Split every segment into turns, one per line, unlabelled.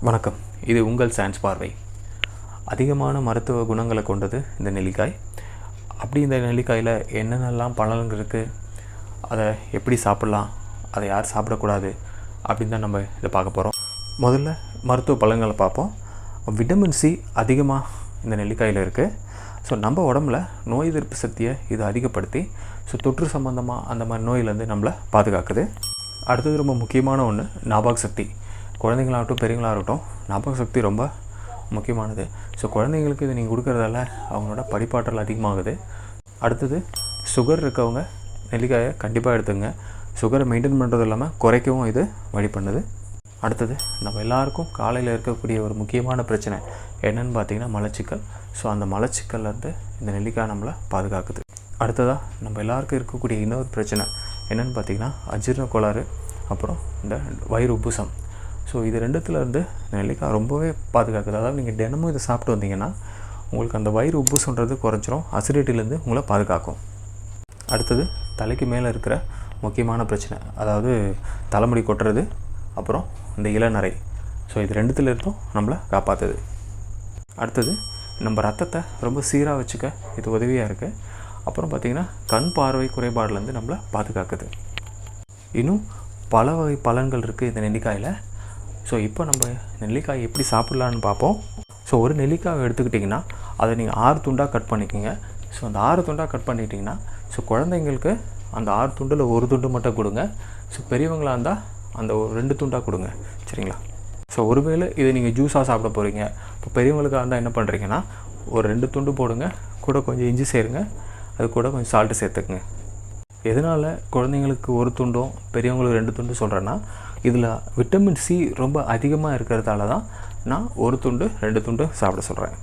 வணக்கம். இது உங்கள் சயின்ஸ் பார்வை. அதிகமான மருத்துவ குணங்களை கொண்டது இந்த நெல்லிக்காய். அப்படி இந்த நெல்லிக்காயில் என்னென்னலாம் பலன்கள் இருக்குது அதை எப்படி சாப்பிட்லாம்? அதை யார் சாப்பிடக்கூடாது அப்படின்னு தான் நம்ம இதை பார்க்க போகிறோம் முதல்ல மருத்துவ பலன்களை பார்ப்போம். விட்டமின் சி அதிகமாக இந்த நெல்லிக்காயில் இருக்குது ஸோ நம்ம உடம்புல நோய் எதிர்ப்பு சக்தியை இது அதிகப்படுத்தி ஸோ தொற்று சம்மந்தமாக அந்த மாதிரி நோயிலேருந்து நம்மளை பாதுகாக்குது. அடுத்தது ரொம்ப முக்கியமான ஒன்று ஞாபக சக்தி. குழந்தைங்களாகட்டும் பெரியவங்களாகட்டும் ஞாபக சக்தி ரொம்ப முக்கியமானது. ஸோ குழந்தைங்களுக்கு இது நீங்கள் கொடுக்குறதால அவங்களோட படிப்பாற்றல் அதிகமாகுது. அடுத்தது சுகர் இருக்கவங்க நெல்லிக்காயை கண்டிப்பாக எடுத்துங்க. சுகரை மெயின்டைன் பண்ணுறது இல்லாமல் குறைக்கவும் இது வழி பண்ணுது. அடுத்தது நம்ம எல்லாருக்கும் காலையில் இருக்கக்கூடிய ஒரு முக்கியமான பிரச்சனை என்னென்னு பார்த்தீங்கன்னா மலச்சிக்கல். ஸோ அந்த மலச்சிக்கல்லேருந்து இந்த நெல்லிக்காய் நம்மளை பாதுகாக்குது. அடுத்ததாக நம்ம எல்லாருக்கும் இருக்கக்கூடிய இன்னொரு பிரச்சனை என்னென்னு பார்த்தீங்கன்னா அஜீரண கோளாறு அப்புறம் இந்த வயிறு உப்புசம். ஸோ இது ரெண்டுத்துலேருந்து நெல்லிக்காய் ரொம்பவே பாதுகாக்குது. அதாவது நீங்கள் தினமும் இதை சாப்பிட்டு வந்தீங்கன்னா உங்களுக்கு அந்த வயிறு உப்புசன்றது குறைஞ்சிரும். அசிடிட்டிலேருந்து உங்களை பாதுகாக்கும். அடுத்தது தலைக்கு மேலே இருக்கிற முக்கியமான பிரச்சனை. அதாவது தலைமுடி கொட்டுறது அப்புறம் இந்த இளநரை. ஸோ இது ரெண்டுத்துலேருந்தும் நம்மளை காப்பாற்றுது அடுத்தது நம்ம ரத்தத்தை ரொம்ப சீராக வச்சுக்க இது உதவியாக இருக்குது அப்புறம் பார்த்திங்கன்னா கண் பார்வை குறைபாடுலேருந்து நம்மளை பாதுகாக்குது. இன்னும் பல வகை பலன்கள் இருக்குது இந்த நெல்லிக்காயில். ஸோ இப்போ நம்ம நெல்லிக்காய் எப்படி சாப்பிட்லான்னு பார்ப்போம். ஸோ ஒரு நெல்லிக்காய் எடுத்துக்கிட்டிங்கன்னா அதை நீங்கள் ஆறு துண்டாக கட் பண்ணிக்கோங்க. ஸோ அந்த ஆறு துண்டாக கட் பண்ணிக்கிட்டிங்கன்னா ஸோ குழந்தைங்களுக்கு அந்த ஆறு துண்டில் ஒரு துண்டு மட்டும் கொடுங்க. ஸோ பெரியவங்களாக இருந்தால் அந்த ஒரு ரெண்டு துண்டாக கொடுங்க. சரிங்களா? ஸோ ஒருவேளை இதை நீங்கள் ஜூஸாக சாப்பிட போகிறீங்க இப்போ பெரியவங்களுக்காக இருந்தால் என்ன பண்ணுறீங்கன்னா ஒரு ரெண்டு துண்டு போடுங்க. கூட கொஞ்சம் இஞ்சி சேருங்க. அது கூட கொஞ்சம் சால்ட்டு சேர்த்துக்குங்க. எதனால் குழந்தைங்களுக்கு ஒரு துண்டும் பெரியவங்களுக்கு ரெண்டு துண்டு சொல்கிறேன்னா இதில் விட்டமின் சி ரொம்ப அதிகமாக இருக்கிறதால தான் நான் ஒரு துண்டு ரெண்டு துண்டு சாப்பிட சொல்கிறேன்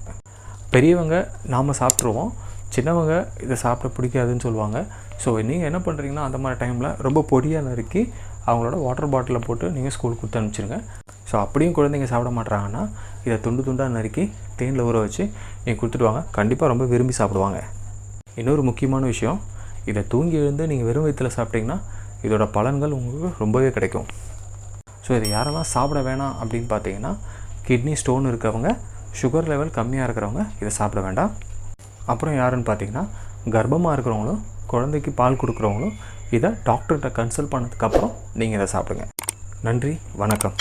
பெரியவங்க நாம் சாப்பிட்ருவோம் சின்னவங்க இதை சாப்பிட பிடிக்காதுன்னு சொல்லுவாங்க. ஸோ நீங்கள் என்ன பண்ணுறீங்கன்னா அந்த மாதிரி டைமில் ரொம்ப பொடியாக நறுக்கி அவங்களோட வாட்டர் பாட்டிலில் போட்டு நீங்கள் ஸ்கூலுக்கு கொடுத்து அனுப்பிச்சிருங்க. ஸோ அப்படியும் குழந்தைங்க சாப்பிட மாட்டாங்கன்னா இதை துண்டு துண்டாக நறுக்கி தேனில் ஊற வச்சு நீங்கள் கொடுத்துட்டு வாங்க. கண்டிப்பாக ரொம்ப விரும்பி சாப்பிடுவாங்க. இன்னொரு முக்கியமான விஷயம் இதை தூங்கி எழுந்து நீங்கள் வெறும் வயிற்றில் சாப்பிட்டிங்கன்னா இதோட பலன்கள் உங்களுக்கு ரொம்பவே கிடைக்கும். ஸோ இதை யாரெல்லாம் சாப்பிட வேணாம் அப்படின்னு பார்த்தீங்கன்னா கிட்னி ஸ்டோன் இருக்கிறவங்க சுகர் லெவல் கம்மியாக இருக்கிறவங்க இதை சாப்பிட வேண்டாம். அப்புறம் யாருன்னு பார்த்தீங்கன்னா கர்ப்பமாக இருக்கிறவங்களும் குழந்தைக்கு பால் கொடுக்குறவங்களும் இதை டாக்டர்கிட்ட கன்சல்ட் பண்ணதுக்கப்புறம் நீங்கள் இதை சாப்பிடுங்க. நன்றி வணக்கம்.